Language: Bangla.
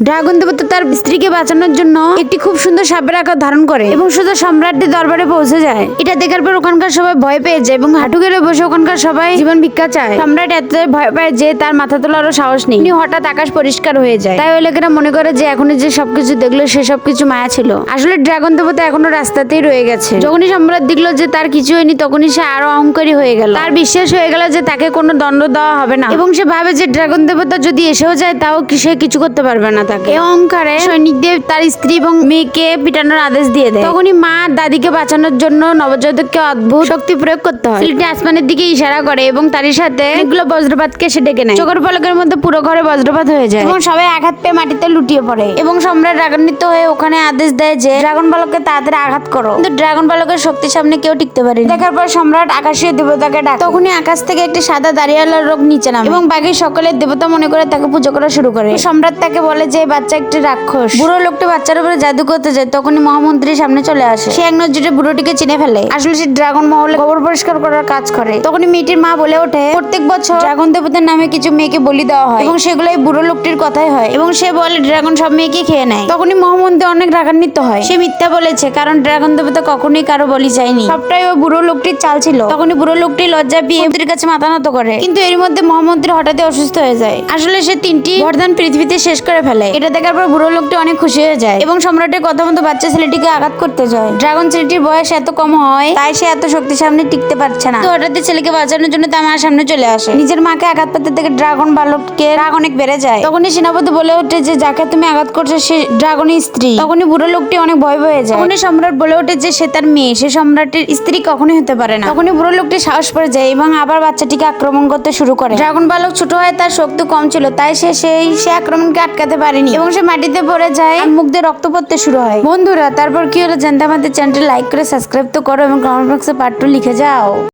ড্রাগন দেবতা তার স্ত্রীকে বাঁচানোর জন্য একটি খুব সুন্দর সাপের আকার ধারণ করে এবং শুধু সম্রাটদের দরবারে পৌঁছে যায়। এটা দেখার পর ওখানকার সবাই ভয় পেয়ে যায় এবং হাঁটু গেড়ে বসে ওখানকার সবাই জীবন ভিক্ষা চায়। সম্রাট এতটাই ভয় পায় যে তার মাথা তোলারও সাহস নেই। উনি হঠাৎ আকাশ পরিষ্কার হয়ে যায়। তাই ওই লোকেরা মনে করে যে এখনও যে সবকিছু দেখল, সে সবকিছু মায়া ছিল। আসলে ড্রাগন দেবতা এখনও রাস্তাতেই রয়ে গেছে। যখনই সম্রাট দেখল যে তার কিছু হয়নি, তখনই সে আরও অহংকারী হয়ে গেল। তার বিশ্বাস হয়ে গেল যে তাকে কোনো দণ্ড দেওয়া হবে না। এবং সে ভাবে যে ড্রাগন দেবতা যদি এসেও যায়, তাও সে কিছু করতে পারবে না। এই অহংকারে সৈনিকদের তার স্ত্রী এবং মেয়েকে পিটানোর আদেশ দিয়ে দেয়। তখনই মা দাদিকে বাঁচানোর জন্য নবজাতককে অদ্ভুত শক্তি প্রয়োগ করতে হয়। আসমানের দিকে ইশারা করে এবং তারই সাথে অনেকগুলো বজ্রপাতকে সে ডেকে নেয়। চোখের পলকের মধ্যে পুরো ঘরে বজ্রপাত হয়ে যায় এবং সবাই আঘাত পেয়ে মাটিতে লুটিয়ে পড়ে এবং সম্রাট রাগান্বিত হয়ে ওখানে আদেশ দেয় যে, ড্রাগন বালককে তাড়াতাড়ি আঘাত করো। কিন্তু ড্রাগন বালকের শক্তির সামনে কেউ টিকতে পারে দেখার পর সম্রাট আকাশীয় দেবতাকে ডাক। তখনই আকাশ থেকে একটি সাদা দাঁড়িয়ালার রোগ নিচে নামে এবং বাকি সকলের দেবতা মনে করে তাকে পুজো করা শুরু করে। সম্রাট তাকে বলে যে এই বাচ্চা একটি রাক্ষস, বুড়ো লোকটি বাচ্চার উপরে জাদু করতে যায়, তখনই মহামন্ত্রী সামনে চলে আসে। সে এক নজরে বুড়োটিকে চিনে ফেলে। আসলে সে ড্রাগন মহলে গোবর পরিষ্কার করার কাজ করে। তখনই মেয়েটির মা বলে ওঠে, প্রত্যেক বছর ড্রাগন দেবতার নামে কিছু মেয়েকে বলি দেওয়া হয় এবং সেগুলো এই বুড়ো লোকটির কথাই হয় এবং সে বলে, ড্রাগন সব মেয়েকে খেয়ে নেয়। তখনই মহামন্ত্রী অনেক রাগান্বিত হয়। সে মিথ্যা বলেছে, কারণ ড্রাগন দেবতা কখনোই কারও বলি চায়নি সবটাই ওই বুড়ো লোকটির চাল ছিল। তখনই বুড়ো লোকটি লজ্জা পেয়ে মন্ত্রীর কাছে মাথা নত করে। কিন্তু এর মধ্যে মহামন্ত্রী হঠাৎ অসুস্থ হয়ে যায়। আসলে সে তিনটি বরদান পৃথিবীতে শেষ করে ফেলে। এটা দেখার পর বুড়ো লোকটি অনেক খুশি হয়ে যায় এবং সম্রাটের কথা মতো বাচ্চা ছেলেটিকে আঘাত করতে যায়। ড্রাগন ছেলেটির বয়স এত কম হয়, তাই সে এত শক্তি সামনে টিকতে পারছে না। তো হঠাৎ ছেলেকে বাঁচানোর জন্য তার মার সামনে চলে আসে। নিজের মাকে আঘাত পেতে থেকে ড্রাগন বালককে রাগ অনেক বেড়ে যায়। তখনই সেনাপতি বলে ওঠে যে, যাকে তুমি আঘাত করছ সে ড্রাগনের স্ত্রী। তখনই বুড়ো লোকটি অনেক ভয় পেয়ে যায়। তখনই সম্রাট বলে ওঠে যে, সে তার মেয়ে, সে সম্রাটের স্ত্রী কখনোই হতে পারে না। তখনই বুড়ো লোকটি সাহস পড়ে যায় এবং আবার বাচ্চাটিকে আক্রমণ করতে শুরু করে। ড্রাগন বালক ছোট হয় তার শক্তি কম ছিল, তাই সে সেই, সে আক্রমণকে আটকাতে পারেনি। এবং সে মাটিতে পড়ে যায়। আর মুখ দিয়ে রক্ত পড়তে শুরু হয়। বন্ধুরা তারপর কি হলো জানতে আমাদের চ্যানেলটি লাইক করে সাবস্ক্রাইব তো করো এবং কমেন্ট বক্সে পার্ট টু লিখে যাও।